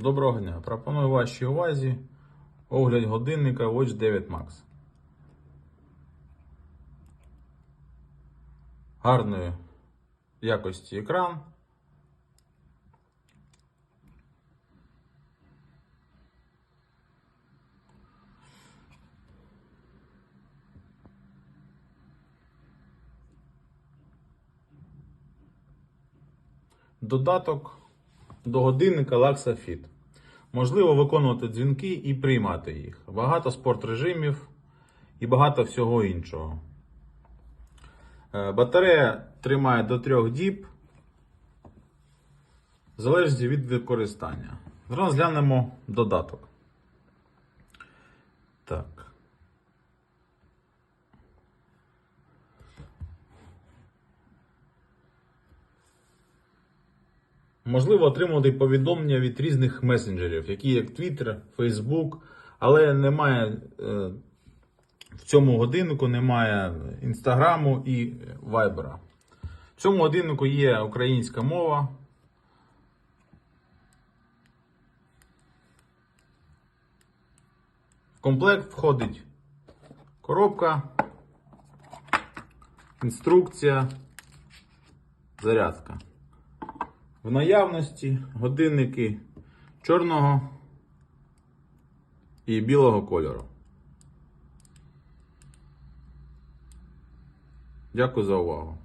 Доброго дня. Пропоную вашій увазі огляд годинника Watch 9 Max. Гарної якості екран. Додаток до годинника Laxa Fit. Можливо виконувати дзвінки і приймати їх. Багато спортрежимів і багато всього іншого. Е, Батарея тримає до 3 діб. В залежності від використання. Зараз розглянемо додаток. Так. Можливо отримувати повідомлення від різних месенджерів, такі як Twitter, Facebook, але немає е, в цьому годиннику немає Інстаграму і Вайбера. В цьому годиннику є українська мова. В комплект входить коробка, інструкція, зарядка. В наявності годинники чорного і білого кольору. Дякую за увагу.